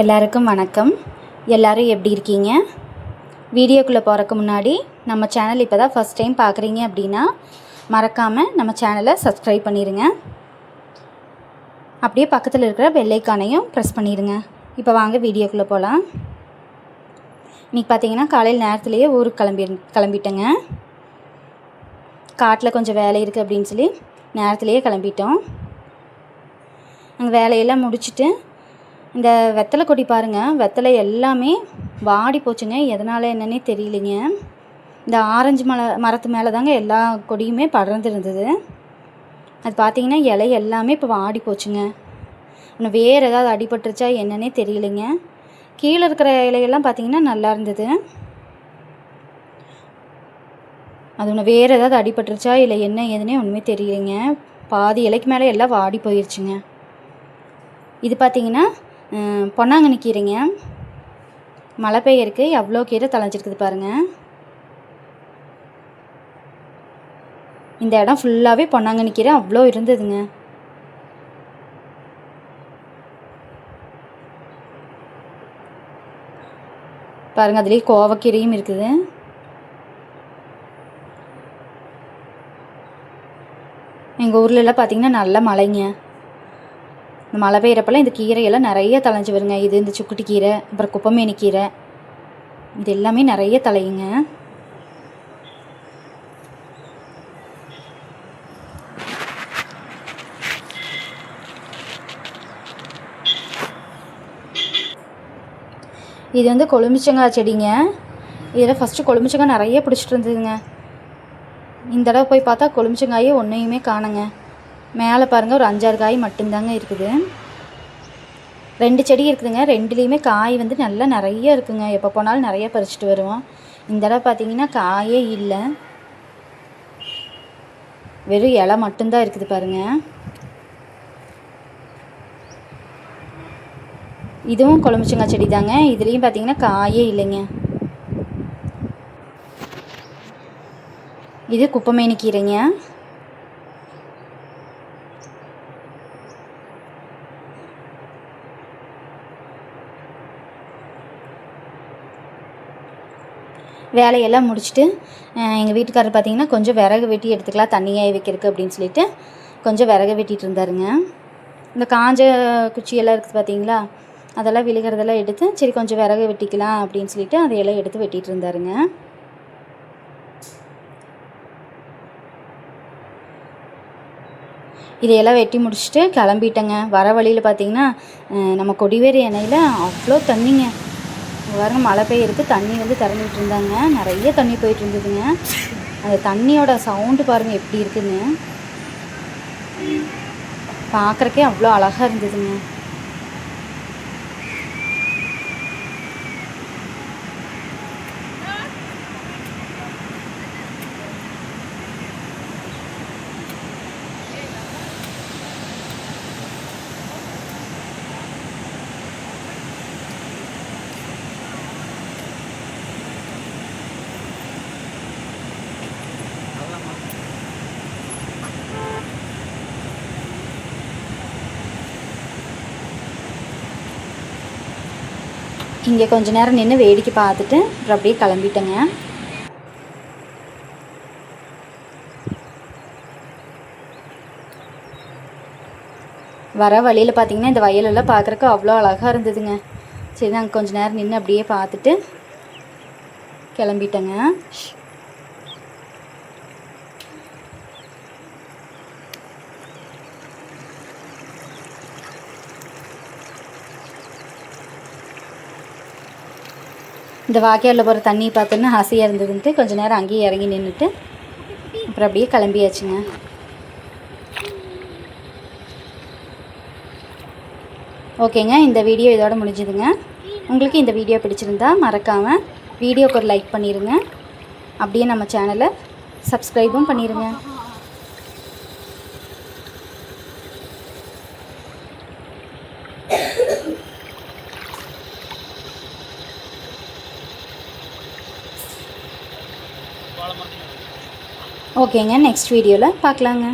எல்லாருக்கும் வணக்கம். எல்லோரும் எப்படி இருக்கீங்க? வீடியோக்குள்ளே போகிறக்கு முன்னாடி நம்ம சேனல் இப்போ தான் ஃபஸ்ட் டைம் பார்க்குறீங்க அப்படின்னா மறக்காமல் நம்ம சேனலை சப்ஸ்கிரைப் பண்ணிடுங்க அப்படியே பக்கத்தில் இருக்கிற வெள்ளைக்கானையும் ப்ரெஸ் பண்ணிடுங்க இப்போ வாங்க வீடியோக்குள்ளே போகலாம் இன்றைக்கி பார்த்தீங்கன்னா காலையில் நேரத்துலேயே ஊருக்கு கிளம்பி கிளம்பிட்டேங்க. காட்டில் கொஞ்சம் வேலை இருக்குது அப்படின்னு சொல்லி நேரத்துலேயே கிளம்பிட்டோம். அங்கே வேலையெல்லாம் முடிச்சுட்டு இந்த வெத்தலை கொடி பாருங்கள் வெத்தலை எல்லாமே வாடி போச்சுங்க. எதனால் என்னன்னே தெரியலைங்க. இந்த ஆரஞ்சு மலை மரத்து மேலே தாங்க எல்லா கொடியுமே படர்ந்து இருந்தது அது பார்த்தீங்கன்னா இலை எல்லாமே இப்போ வாடி போச்சுங்க. இன்னும் வேறு ஏதாவது அடிபட்டுருச்சா என்னன்னே தெரியலைங்க. கீழே இருக்கிற இலையெல்லாம் பார்த்தீங்கன்னா நல்லா இருந்தது. அது ஒன்று வேறு ஏதாவது அடிபட்டுருச்சா இல்லை என்ன ஏதுன்னே ஒன்றுமே தெரியலைங்க. பாதி இலைக்கு மேலே எல்லாம் வாடி போயிடுச்சுங்க இது பார்த்தீங்கன்னா பொன்னாங்கண்ணி கீரைங்க. மழை பெய்யறக்கு எவ்வளோ கீரை தழைஞ்சிருக்குது பாருங்கள் இந்த இடம் ஃபுல்லாகவே பொன்னாங்கண்ணி கீரை அவ்வளோ இருந்ததுங்க. பாருங்க அதுலேயே கோவக்கீரையும் இருக்குது. எங்கள் ஊர்லெலாம் பார்த்தீங்கன்னா நல்ல மழைங்க. இந்த மழை பெய்கிறப்பெல்லாம் இந்த கீரையெல்லாம் நிறைய தலைஞ்சு வருங்க. இது இந்த சுக்குட்டி கீரை அப்புறம் குப்பமேனி கீரை. இது எல்லாமே நிறைய தலையுங்க இது வந்து கொழுமிச்சங்காய் செடிங்க. இதில் ஃபஸ்ட்டு கொழுமிச்சங்காய் நிறைய பிடிச்சிட்டு இருந்ததுங்க. இந்த தடவை போய் பார்த்தா கொழுமிச்சங்காயே ஒன்றையுமே காணுங்க. மேலே பாருங்கள் ஒரு அஞ்சாறு காய் மட்டும்தாங்க இருக்குது. ரெண்டு செடி இருக்குதுங்க. ரெண்டுலேயுமே காய் வந்து நல்லா நிறைய இருக்குங்க. எப்போ போனாலும் நிறைய பறிச்சுட்டு வருவோம். இந்த தடவை பார்த்தீங்கன்னா காயே இல்லை. வெறும் இலை மட்டும்தான் இருக்குது பாருங்க. இதுவும் கொழம்புச்சங்காய் செடி தாங்க இதுலேயும் பார்த்தீங்கன்னா காயே இல்லைங்க. இது குப்பமேனி கீரைங்க. வேலையெல்லாம் முடிச்சுட்டு எங்கள் வீட்டுக்காரர் பார்த்தீங்கன்னா கொஞ்சம் விறகு வெட்டி எடுத்துக்கலாம் தண்ணியாக வைக்கிறதுக்கு அப்படின்னு சொல்லிட்டு கொஞ்சம் விறகு வெட்டிகிட்டு இருந்தாருங்க. இந்த காஞ்ச குச்சியெல்லாம் இருக்குது பார்த்தீங்களா அதெல்லாம் விழுகிறதெல்லாம் எடுத்து சரி கொஞ்சம் விறகு வெட்டிக்கலாம் அப்படின்னு சொல்லிட்டு அதையெல்லாம் எடுத்து வெட்டிகிட்டு இருந்தாருங்க. இதையெல்லாம் வெட்டி முடிச்சுட்டு கிளம்பிட்டேங்க. வர வழியில் பார்த்தீங்கன்னா நம்ம கொடிவேரி எண்ணெயில் அவ்வளோ தண்ணிங்க. பாருங்க மழை பெய்யறதுக்கு தண்ணி வந்து திறந்துட்டு இருந்தாங்க. நிறைய தண்ணி போயிட்டு இருந்ததுங்க. அந்த தண்ணியோட சவுண்டு பாருங்கள் எப்படி இருக்குதுங்க பார்க்குறக்கே அவ்வளோ அழகாக இருந்ததுங்க. இங்கே கொஞ்ச நேரம் நின்று வேடிக்கை பார்த்துட்டு அப்புறம் அப்படியே கிளம்பிட்டேங்க. வர வழியில் பார்த்தீங்கன்னா இந்த வயலெல்லாம் பார்க்குறக்கு அவ்வளோ அழகாக இருந்ததுங்க. சரி நாங்கள் கொஞ்சம் நேரம் நின்று அப்படியே பார்த்துட்டு கிளம்பிட்டேங்க. இந்த வாய்க்காலில் போகிற தண்ணி பார்த்தோன்னா ஆசையாக இருந்ததுன்ட்டு கொஞ்ச நேரம் அங்கேயே இறங்கி நின்றுட்டு அப்புறம் அப்படியே கிளம்பியாச்சுங்க. ஓகேங்க இந்த வீடியோ இதோட முடிஞ்சுதுங்க. உங்களுக்கு இந்த வீடியோ பிடிச்சிருந்தா மறக்காமல் வீடியோக்கு ஒரு லைக் பண்ணிடுங்க அப்படியே நம்ம சேனலை சப்ஸ்கிரைபும் பண்ணிடுங்க ஓகேங்க நெக்ஸ்ட் வீடியோவில் பார்க்கலாங்க.